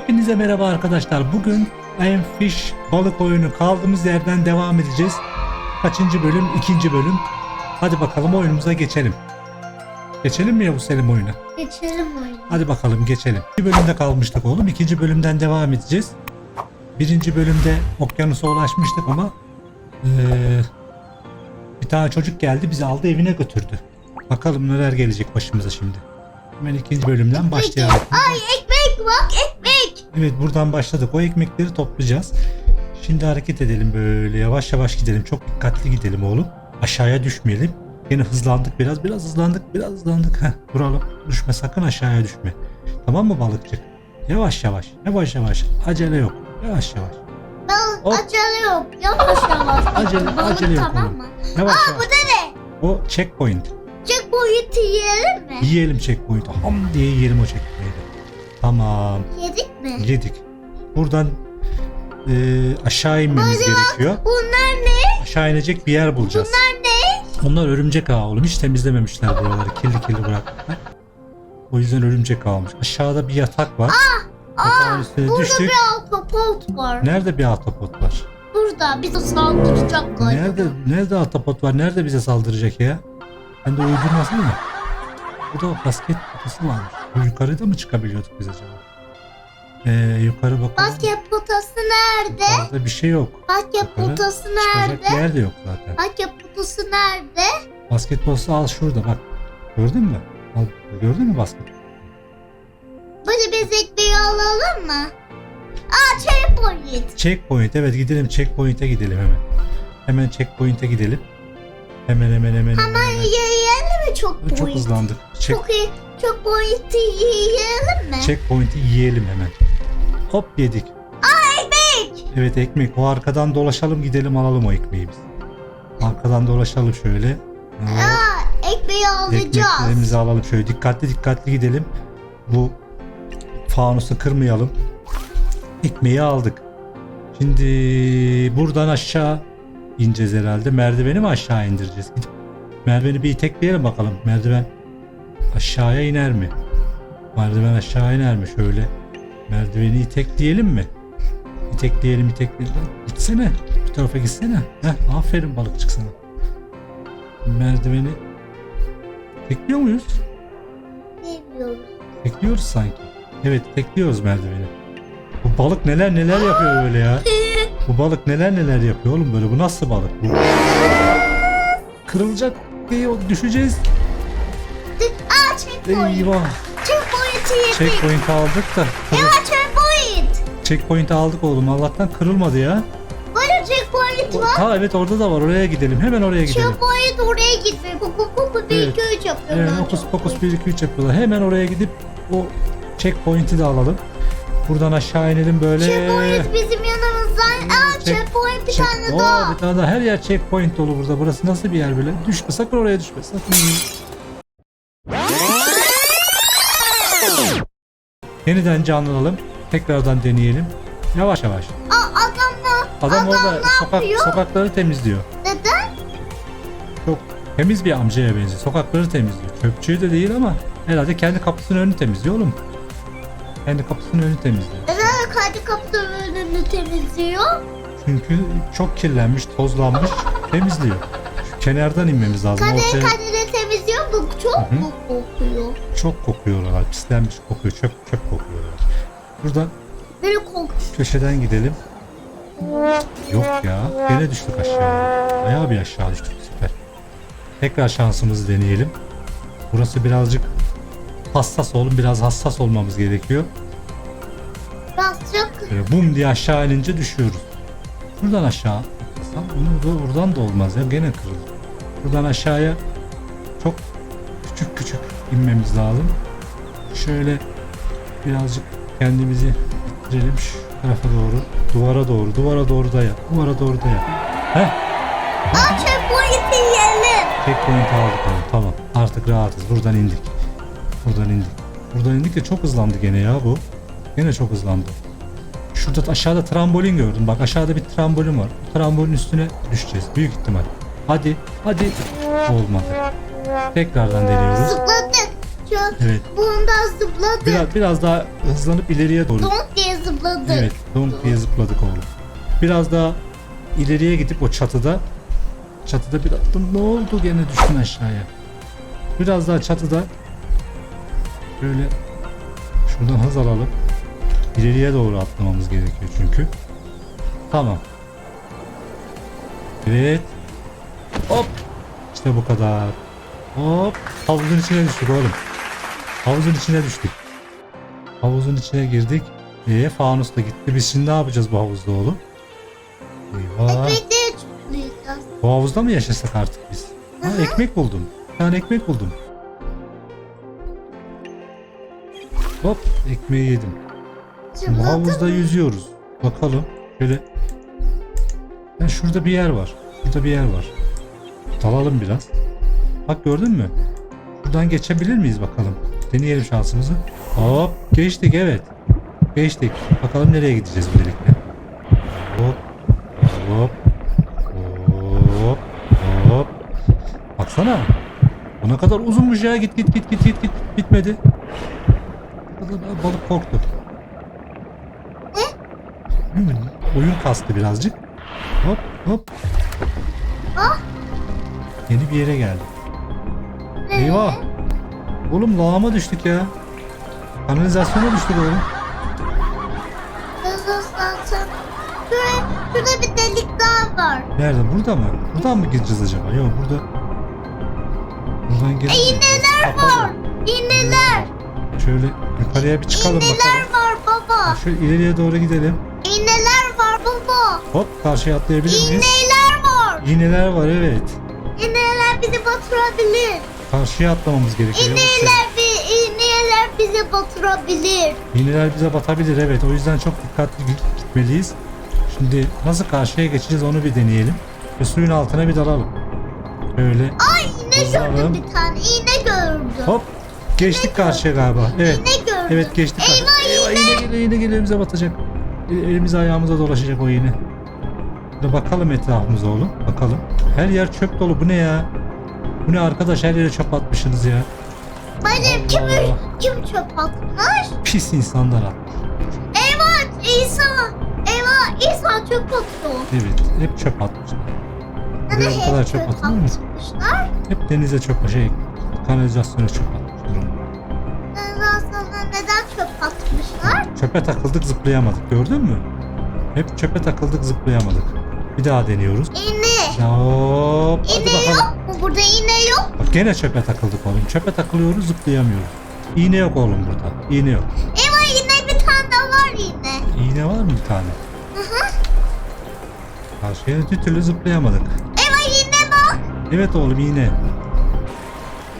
Hepinize merhaba arkadaşlar. Bugün I Fish balık oyunu kaldığımız yerden devam edeceğiz. Kaçıncı bölüm? İkinci bölüm. Hadi bakalım oyunumuza geçelim. Geçelim mi Yavuz Selim oyuna? Geçelim oyunu. Hadi bakalım geçelim. Bir bölümde kalmıştık oğlum. İkinci bölümden devam edeceğiz. Birinci bölümde okyanusa ulaşmıştık ama eee, bir tane çocuk geldi bizi aldı evine götürdü. Bakalım neler gelecek başımıza şimdi. Hemen ikinci bölümden başlayalım. Ay ekmek bak ekmek. Evet buradan başladık. O ekmekleri toplayacağız. Şimdi hareket edelim böyle yavaş yavaş gidelim. Çok dikkatli gidelim oğlum. Aşağıya düşmeyelim. Yine hızlandık biraz. Biraz hızlandık. Biraz hızlandık. Heh, duralım. Düşme sakın aşağıya düşme. Tamam mı balıkçı? Yavaş yavaş. Yavaş yavaş. Acele yok. Yavaş yavaş. Balık Hop. acele yok. Yavaş yavaş. Acele- Balık acele yok tamam oğlum. mı? Yavaş Aa yavaş. bu da ne? O checkpoint. Checkpoint yiyelim mi? Yiyelim checkpoint. Ham diye yiyelim o checkpoint'i. Tamam. Yedik mi? Yedik. Buradan eee, aşağı inmemiz gerekiyor. Bunlar ne? Aşağı inecek bir yer bulacağız. Bunlar ne? Onlar örümcek ağı oğlum. Hiç temizlememişler buraları. Kirli kirli bırakmışlar. O yüzden örümcek ağmış. Aşağıda bir yatak var. Yatağın üstüne Burada düştük. bir ahtapot var. Nerede bir ahtapot var? Burada bizi saldıracak galiba. Nerede nerede ahtapot var? Nerede bize saldıracak ya? Ben de uydurmasın mı? Burada basket potası varmış. Yukarıda mı çıkabiliyorduk biz acaba? Ee, yukarı bakalım. Basket potası nerede? Yukarıda bir şey yok. Basket Çıkacak nerede? bir yer de yok zaten. Basket potası nerede? Basket potası al şurada bak. Gördün mü? Al, gördün mü basket? Böyle biz ekmeği alalım mı? Aa checkpoint. Checkpoint evet gidelim checkpoint'e gidelim hemen. Hemen checkpoint'e gidelim. Hemen hemen hemen hemen. hemen. Yiyelim mi çok Çok point? hızlandık. Check, Çok iyi. Çok pointi yiyelim mi? checkpoint'i yiyelim hemen. Hop yedik. Ekmek. Evet ekmek. O arkadan dolaşalım gidelim alalım o ekmeği biz. Arkadan dolaşalım şöyle. Hop, Aa, ekmeği alacağız. Ekmeklerimizi alalım şöyle dikkatli dikkatli gidelim. Bu fanusu kırmayalım. Ekmeği aldık. Şimdi buradan aşağı ineceğiz herhalde. Merdiveni mi aşağı indireceğiz? Gidip merdiveni bir itekleyelim bakalım. Merdiven aşağıya iner mi? Merdiven aşağı iner mi? Şöyle merdiveni itekleyelim mi? İtekleyelim itekleyelim. Gitsene. Bu tarafa gitsene. Heh, aferin balıkçık sana. Merdiveni tekliyor muyuz? Bilmiyorum. Tekliyoruz sanki. Evet tekliyoruz merdiveni. Bu balık neler neler yapıyor böyle ya. Bu balık neler neler yapıyor oğlum böyle. Bu nasıl balık bu? Kırılacak diye düşeceğiz. Aa checkpoint. Eyvah. Checkpoint'i yedik. Checkpoint aldık da. kırıl- Ya checkpoint. Checkpoint aldık oğlum. Allah'tan kırılmadı ya. Böyle checkpoint var. Ha evet orada da var. Oraya gidelim. Hemen oraya gidelim. Checkpoint oraya gitmiyor. Kuku kuku bir Evet. iki üç yapıyorlar. Evet, hokus pokus 1 2 3 yapıyorlar. Hemen oraya gidip o checkpoint'i de alalım. Buradan aşağı inelim böyle. Checkpoint bizim yanımızdan. Aa Check- checkpoint bir Check- tane Oo, daha. bir tane daha. Her yer checkpoint dolu burada. Burası nasıl bir yer böyle? Düşme sakın oraya düşme. Sakın. Yeniden canlanalım. Tekrardan deneyelim. Yavaş yavaş. Aa adamla. Adam, orada ne sokak yapıyor? sokakları temizliyor. Neden? Çok temiz bir amcaya benziyor. Sokakları temizliyor. Çöpçüyü de değil ama herhalde kendi kapısının önünü temizliyor oğlum. Kendi kapısının önünü temizliyor. Neden kaydı kapının önünü temizliyor? Çünkü çok kirlenmiş, tozlanmış, temizliyor. Şu kenardan inmemiz lazım. Kade Ortaya çok Hı hı. mu kokuyor? çok kokuyor oralar. Pislenmiş kokuyor. Çöp çöp kokuyor oralar. Buradan Böyle kokuyor. köşeden gidelim. Yok ya. Gene düştük aşağı. Bayağı bir aşağı düştük. Süper. Tekrar şansımızı deneyelim. Burası birazcık hassas olun. Biraz hassas olmamız gerekiyor. Birazcık Böyle bum diye aşağı inince düşüyoruz. Buradan aşağı atlasam bunu da oradan da olmaz ya gene kırılır. Buradan aşağıya çok küçük inmemiz lazım. Şöyle birazcık kendimizi ittirelim şu tarafa doğru. Duvara doğru, duvara doğru da yap. Duvara doğru da yap. Heh, Aa checkpoint'i yiyelim. checkpoint aldık oğlum. Tamam. Artık rahatız. Buradan indik. Buradan indik. Buradan indik de çok hızlandı gene ya bu. Gene çok hızlandı. Şurada aşağıda trambolin gördüm. Bak aşağıda bir trambolin var. Bu trambolin üstüne düşeceğiz. Büyük ihtimal. Hadi. Hadi. Olmadı. Tekrardan deniyoruz. Zıpladık. Şu Evet. bundan zıpladık. Biraz, biraz daha hızlanıp ileriye doğru. Donk diye zıpladık. Evet, dunk diye zıpladık oğlum. Biraz daha ileriye gidip o çatıda çatıda bir attım. Ne oldu gene düştün aşağıya. Biraz daha çatıda böyle şuradan hız alalım. İleriye doğru atlamamız gerekiyor çünkü. Tamam. Evet. Hop. İşte bu kadar. Hop. Havuzun içine düştük oğlum. Havuzun içine düştük. Havuzun içine girdik. Ee, fanus da gitti. Biz şimdi ne yapacağız bu havuzda oğlum? Eyvah. Ekmekleri çocuklayacağız. Bu havuzda mı yaşasak artık biz? Ha, ekmek buldum. Bir tane ekmek buldum. Hop ekmeği yedim. Bu havuzda yüzüyoruz. Bakalım. Şöyle. Ya şurada bir yer var. Burada bir yer var. Dalalım biraz. Bak gördün mü? Buradan geçebilir miyiz bakalım. Deneyelim şansımızı. Hop geçtik evet. Geçtik. Bakalım nereye gideceğiz birlikte. Hop. Hop. Hop. Hop. Baksana. Bu ne kadar uzunmuş ya. Git git git git git git. Bitmedi. Balık korktu. Oyun kastı birazcık. Hop hop. Ah. Yeni bir yere geldik. Eyvah. Oğlum lağıma düştük ya. Kanalizasyona düştük oğlum. Hızlansın. Şuraya, şurada bir delik daha var. Nerede? Burada mı? Buradan mı gireceğiz acaba? Yok burada. Buradan giremeyiz. İğneler Kapalı. var. İğneler. Şöyle yukarıya bir çıkalım bakalım. İğneler var baba. Şöyle ileriye doğru gidelim. İğneler var baba. Hop karşıya atlayabilir miyiz? İğneler var. İğneler var evet. İğneler bizi batırabilir. Karşıya atlamamız gerekiyor. İğneler, bi- iğneler bizi batırabilir. İğneler bize batabilir evet. O yüzden çok dikkatli git- gitmeliyiz. Şimdi nasıl karşıya geçeceğiz onu bir deneyelim. Ve suyun altına bir dalalım. Böyle Ay iğne gördüm bir tane. İğne gördüm. hop geçtik karşıya galiba. Evet. İğne gördüm. Evet geçtik. Eyvah, Eyvah iğne geliyor iğne geliyor bize batacak. E- Elimize ayağımıza dolaşacak o iğne. Bir bakalım etrafımıza oğlum. Bakalım. Her yer çöp dolu. Bu ne ya? Bu ne arkadaş her yere çöp atmışsınız ya. Bacım kim, kim çöp atmış? Pis insanlar atmış. Eyvah İsa. Eyvah İsa çöp atıyor. Evet hep çöp atmışlar. Hani Buraya bu kadar hep çöp çöp atılır mı? atmışlar. Hep denize çöp şey kanalizasyona çöp atmışlar. sonra neden çöp atmışlar? Çöpe takıldık zıplayamadık gördün mü? Hep çöpe takıldık zıplayamadık. Bir daha deniyoruz. İğne. Hop İğne bakalım. yok? Burada iğne yok. Gene çöpe takıldık oğlum. Çöpe takılıyoruz zıplayamıyoruz. İğne yok oğlum burada. İğne yok. Eyvah iğne bir tane daha var iğne. İğne var mı bir tane? Hı hı. Karşıya bir türlü zıplayamadık. Eyvah iğne bak. Evet oğlum iğne.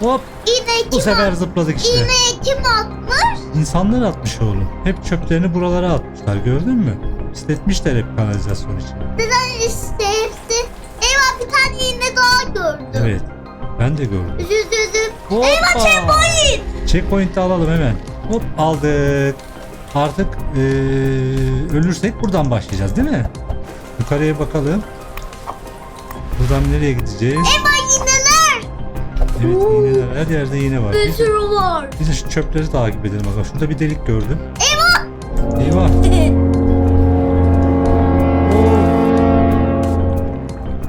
Hop İğne bu kim sefer at- zıpladık işte. İğneyi kim atmış? İnsanlar atmış oğlum. Hep çöplerini buralara atmışlar gördün mü? Pisletmişler hep kanalizasyon için. Neden işte Ben de gördüm. Üzüldüm. Hoppa. Eyvah checkpoint. Checkpoint'i alalım hemen. Hop aldık. Artık eee, ölürsek buradan başlayacağız değil mi? Yukarıya bakalım. Buradan nereye gideceğiz? Eyvah iğneler. Evet Oo. iğneler. Her yerde iğne var. Bir Biz, sürü var. biz de şu çöpleri takip edelim bakalım. Şurada bir delik gördüm. Eyvah! Eyvah!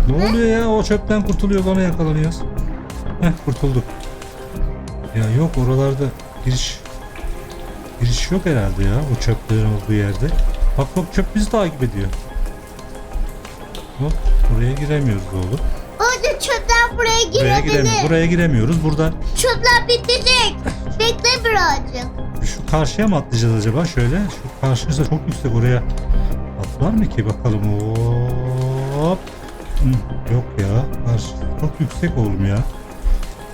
Ne oluyor ya? O çöpten kurtuluyor, ona yakalanıyoruz. Heh, kurtulduk. Ya yok oralarda giriş giriş yok herhalde ya o çöplerin olduğu yerde. Bak bak çöp bizi takip ediyor. Hop, buraya giremiyoruz oğlum. Hadi çöpler buraya Buraya girebilir. giremiyoruz. Buraya giremiyoruz. Buradan Çöpler bitecek. Bekle birazcık. şu karşıya mı atlayacağız acaba? Şöyle. Şu karşısı çok yüksek oraya. Atlar mı ki bakalım? Hop. Hı, yok ya. Karşı çok yüksek oğlum ya.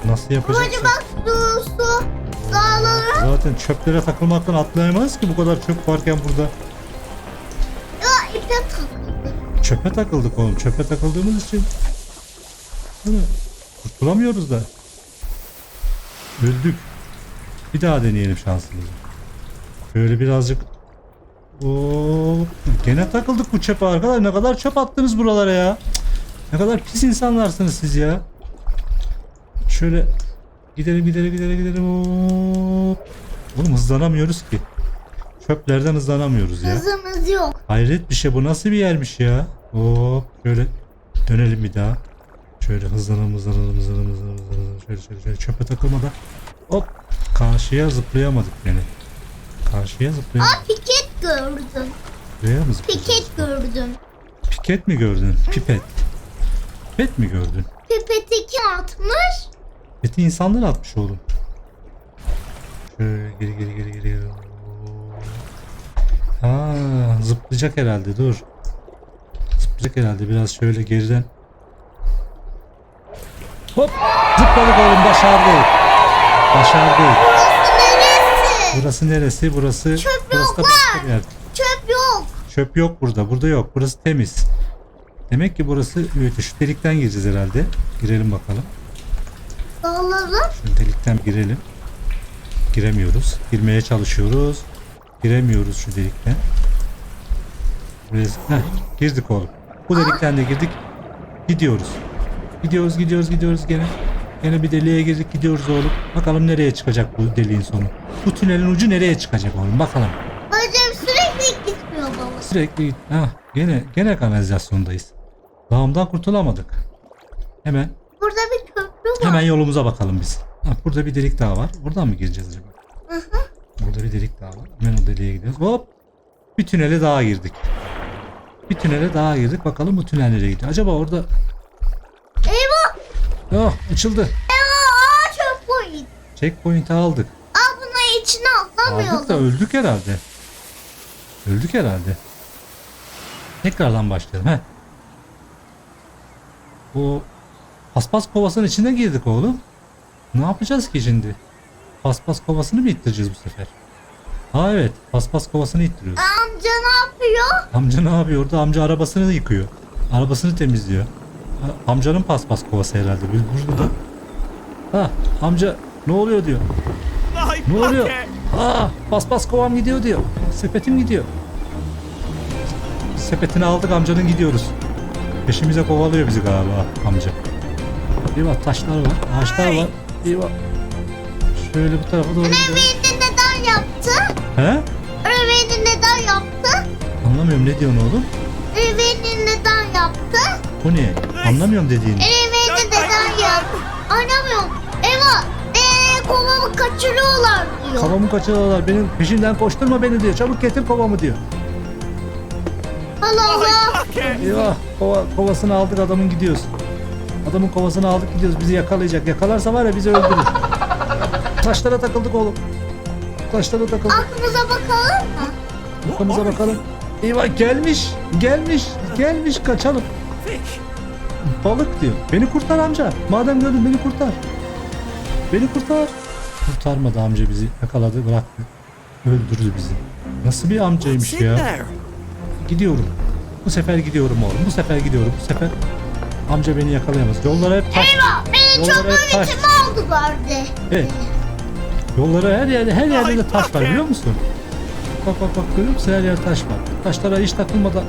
Nasıl yapacağız? Hadi bak su su. Dağlara. Zaten çöplere takılmaktan atlayamayız ki bu kadar çöp varken burada. Ya ipe takıldı. Çöpe takıldık oğlum. Çöpe takıldığımız için mi? kurtulamıyoruz da. Öldük. Bir daha deneyelim şansımızı. Şöyle birazcık Oo, gene takıldık bu çöpe arkadaşlar. Ne kadar çöp attınız buralara ya. Ne kadar pis insanlarsınız siz ya. Şöyle gidelim gidelim gidelim gidelim. Hop. Oğlum hızlanamıyoruz ki. Çöplerden hızlanamıyoruz ya. Hızımız yok. Hayret bir şey bu nasıl bir yermiş ya. Hop şöyle dönelim bir daha. Şöyle hızlanalım hızlanalım hızlanalım hızlanalım. hızlanalım. Şöyle şöyle şöyle çöpe takılmadan. Hop karşıya zıplayamadık yani. Karşıya zıplayamadık. Aa piket gördüm. Buraya mı zıplayacağız? Piket gördüm. Piket mi gördün? Pipet. Pipet mi gördün? Pipeti kim atmış? Pipeti insanlar atmış oğlum. Şöyle geri geri geri geri. geri. Ha, zıplayacak herhalde dur. Zıplayacak herhalde biraz şöyle geriden. Hop zıpladık oğlum başardık. Başardık. Neresi? Burası neresi? Burası Çöp burası da başka bir yer. Çöp yok. Çöp yok burada. Burada yok. Burası temiz. Demek ki burası evet, şu delikten gireceğiz herhalde. Girelim bakalım. Şu delikten girelim. Giremiyoruz. Girmeye çalışıyoruz. Giremiyoruz şu delikten. Buraya, Heh, girdik oğlum. Bu delikten de girdik. Gidiyoruz. Gidiyoruz gidiyoruz gidiyoruz gene. Gene bir deliğe girdik gidiyoruz oğlum. Bakalım nereye çıkacak bu deliğin sonu. Bu tünelin ucu nereye çıkacak oğlum bakalım. Hocam sürekli gitmiyor baba. Sürekli ha gene gene kanalizasyondayız. Lağımdan kurtulamadık. Hemen Burada bir. Hemen yolumuza bakalım biz. Ha, burada bir delik daha var. Buradan mı gireceğiz acaba? Hı hı. Burada bir delik daha var. Hemen o deliğe gidiyoruz. Hop! Bir tünele daha girdik. Bir tünele daha girdik. Bakalım bu tünel nereye gidiyor. Acaba orada... Eyvah. Oh! Açıldı. Eyvah. Aa çöp point. Checkpoint'i aldık. Aa bunun içine atlamayalım. Aldık da öldük herhalde. Öldük herhalde. Tekrardan başlayalım. He. Bu paspas kovasının içine girdik oğlum. Ne yapacağız ki şimdi? Paspas kovasını mı ittireceğiz bu sefer? Ha evet. Paspas kovasını ittiriyoruz. Amca ne yapıyor? Amca ne yapıyor orada? Amca arabasını yıkıyor. Arabasını temizliyor. Amcanın paspas kovası herhalde. Biz burada. Ha amca ne oluyor diyor. Ne oluyor? Aa paspas kovam gidiyor diyor. Sepetim gidiyor. Sepetini aldık amcanın gidiyoruz. Peşimize kovalıyor bizi galiba amca. Eyvah taşlar var, ağaçlar var. Eyvah. Şöyle bu tarafa doğru gidiyoruz. Reveni neden yaptı? He? Reveni neden yaptı? Anlamıyorum ne diyorsun oğlum? Reveni neden yaptı? Bu ne? Anlamıyorum dediğini. Reveni neden yaptı? Anlamıyorum. Eyvah. Eee kovamı kaçırıyorlar diyor. Kovamı kaçırıyorlar. Benim peşinden koşturma beni diyor. Çabuk getir kovamı diyor. Allah Allah. Eyvah kova, kovasını aldık adamın gidiyoruz. Adamın kovasını aldık gidiyoruz. Bizi yakalayacak. Yakalarsa var ya bizi öldürür. Taşlara takıldık oğlum. Taşlara takıldık. Aklımıza bakalım mı? Arkamıza bakalım. Eyvah gelmiş. Gelmiş. Gelmiş kaçalım. Balık diyor. Beni kurtar amca. Madem gördün beni kurtar. Beni kurtar. Kurtarmadı amca bizi. Yakaladı bıraktı. Öldürdü bizi. Nasıl bir amcaymış ya. Gidiyorum. Bu sefer gidiyorum oğlum. Bu sefer gidiyorum. Bu sefer amca beni yakalayamaz. Yollara hep taş. Eyvah. Beni Yollara çok hep taş. aldılar de. Evet. Yollara her yerde her yerde de taş var biliyor musun? Bak bak bak görüyor musun? Her yer taş var. Taşlara hiç takılmadan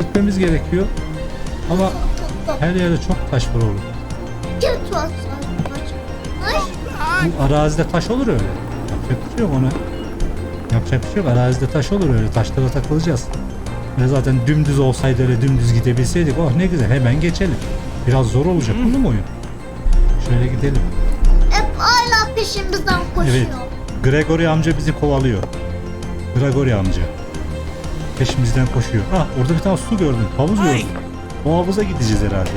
gitmemiz gerekiyor. Ama her yerde çok taş var oğlum. Kötü olsun. Ay. Bu arazide taş olur öyle. Yapacak bir şey yok ona. Yapacak bir şey yok. Arazide taş olur öyle. Taşlara takılacağız. Ve zaten dümdüz olsaydı öyle dümdüz gidebilseydik oh ne güzel hemen geçelim. Biraz zor olacak mi oyun? Şöyle gidelim. Hep hala peşimizden koşuyor. Evet. Gregory amca bizi kovalıyor. Gregory amca. Peşimizden koşuyor. Ah orada bir tane su gördüm. Havuz gördüm. O havuza gideceğiz herhalde.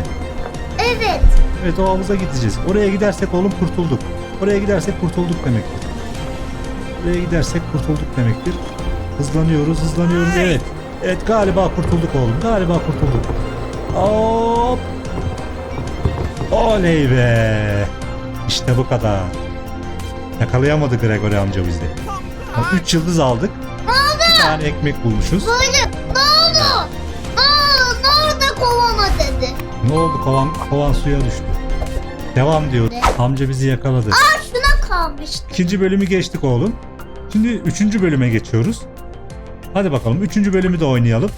Evet. Evet o havuza gideceğiz. Oraya gidersek oğlum kurtulduk. Oraya gidersek kurtulduk demektir. Oraya gidersek kurtulduk demektir. Hızlanıyoruz, hızlanıyoruz. Evet. Evet galiba kurtulduk oğlum. Galiba kurtulduk. Hop. Oley be. İşte bu kadar. Yakalayamadı Gregory amca bizi. 3 yıldız aldık. Ne oldu? Bir tane ekmek bulmuşuz. Böyle. Ne oldu? Ne oldu? Ne oldu kovama dedi. Ne oldu? Kovan, kovan suya düştü. Devam diyor. Amca bizi yakaladı. Aa şuna kalmıştı. İkinci bölümü geçtik oğlum. Şimdi üçüncü bölüme geçiyoruz. Hadi bakalım üçüncü bölümü de oynayalım.